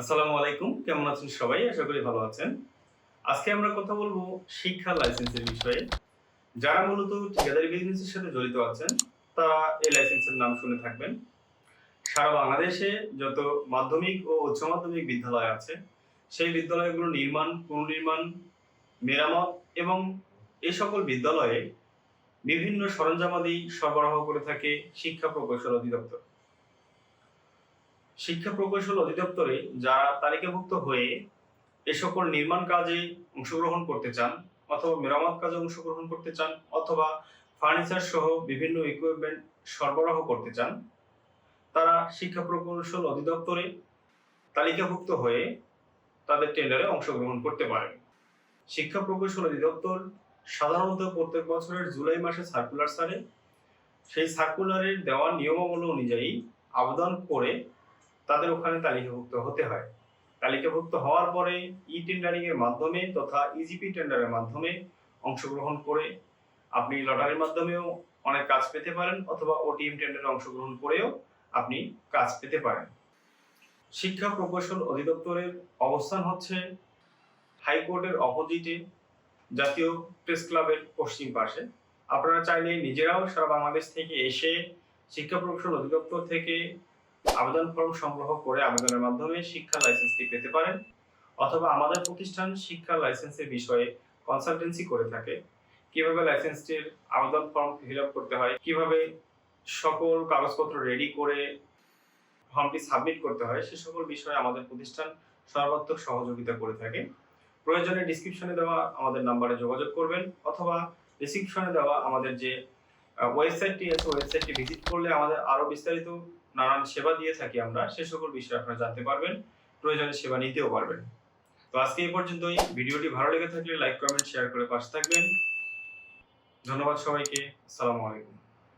আসসালামু আলাইকুম। কেমন আছেন সবাই? আশা করি ভালো আছেন। আজকে আমরা কথা বলব শিক্ষা লাইসেন্সের বিষয়ে। যারা মূলত ঠিকাদারি বিজনেসের সাথে জড়িত আছেন, তারা এই লাইসেন্সের নাম শুনে থাকবেন। সারা বাংলাদেশে যত মাধ্যমিক ও উচ্চ মাধ্যমিক বিদ্যালয় আছে, সেই বিদ্যালয়গুলো নির্মাণ, পুনর্নির্মাণ, মেরামত এবং এই সকল বিদ্যালয়ে বিভিন্ন সরঞ্জামাদি সরবরাহ করে থাকে শিক্ষা প্রকৌশল অধিদপ্তর। শিক্ষা প্রকৌশল অধিদপ্তরে যারা তালিকাভুক্ত হয়ে এ সকল নির্মাণ কাজে অংশগ্রহণ করতে চান, অথবা মেরামত কাজে অংশগ্রহণ করতে চান, অথবা ফার্নিচার সহ বিভিন্ন ইকুইপমেন্ট সরবরাহ করতে চান, তারা শিক্ষা প্রকৌশল অধিদপ্তরে তালিকাভুক্ত হয়ে তাদের টেন্ডারে অংশগ্রহণ করতে পারেন। শিক্ষা প্রকৌশল অধিদপ্তর সাধারণত প্রত্যেক বছরের জুলাই মাসে সার্কুলার সারে সেই সার্কুলারের দেওয়া নিয়মাবলী অনুযায়ী আবেদন করে তাদের ওখানে তালিকাভুক্ত হতে হয়। তালিকাভুক্ত হওয়ার পরে ই টেন্ডারিং এর মাধ্যমে তথা ইজিপি টেন্ডারের মাধ্যমে অংশগ্রহণ করে আপনি লটারির মাধ্যমেও অনেক কাজ পেতে পারেন অথবা ওটিএম টেন্ডারে অংশগ্রহণ করেও আপনি কাজ পেতে পারেন। শিক্ষা প্রকৌশল অধিদপ্তরের অবস্থান হচ্ছে হাইকোর্টের অপোজিটে জাতীয় প্রেস ক্লাবের পশ্চিম পাশে। আপনারা চাইলে নিজেরাও সারা বাংলাদেশ থেকে এসে শিক্ষা প্রকৌশল অধিদপ্তর থেকে আবেদন ফর্ম সংগ্রহ করে আবেদনের মাধ্যমে শিক্ষা লাইসেন্সটি পেতে পারেন অথবা আমাদের প্রতিষ্ঠান শিক্ষা লাইসেন্সের বিষয়ে কনসালটেন্সি করে থাকে। কীভাবে লাইসেন্সটির আবেদন ফর্ম ফিল আপ করতে হয়, কীভাবে সকল কাগজপত্র রেডি করে ফর্মটি সাবমিট করতে হয়, সে সকল বিষয়ে আমাদের প্রতিষ্ঠান সর্বাত্মক সহযোগিতা করে থাকে। প্রয়োজনে ডিসক্রিপশনে দেওয়া আমাদের নাম্বারে যোগাযোগ করবেন অথবা ডিসক্রিপশনে দেওয়া আমাদের যে ওয়েবসাইটটি আছে ওয়েবসাইটটি ভিজিট করলে আমাদের আরও বিস্তারিত নানান সেবা দিয়ে থাকি আমরা। সে সকল বিষয়ে আপনারা জানতে পারবেন, প্রয়োজনে সেবা নিতেও পারবেন। তো আজকে এই পর্যন্তই। ভিডিওটি ভালো লেগে থাকলে লাইক কমেন্ট শেয়ার করে পাশে থাকবেন। ধন্যবাদ সবাইকে। আসসালামু আলাইকুম।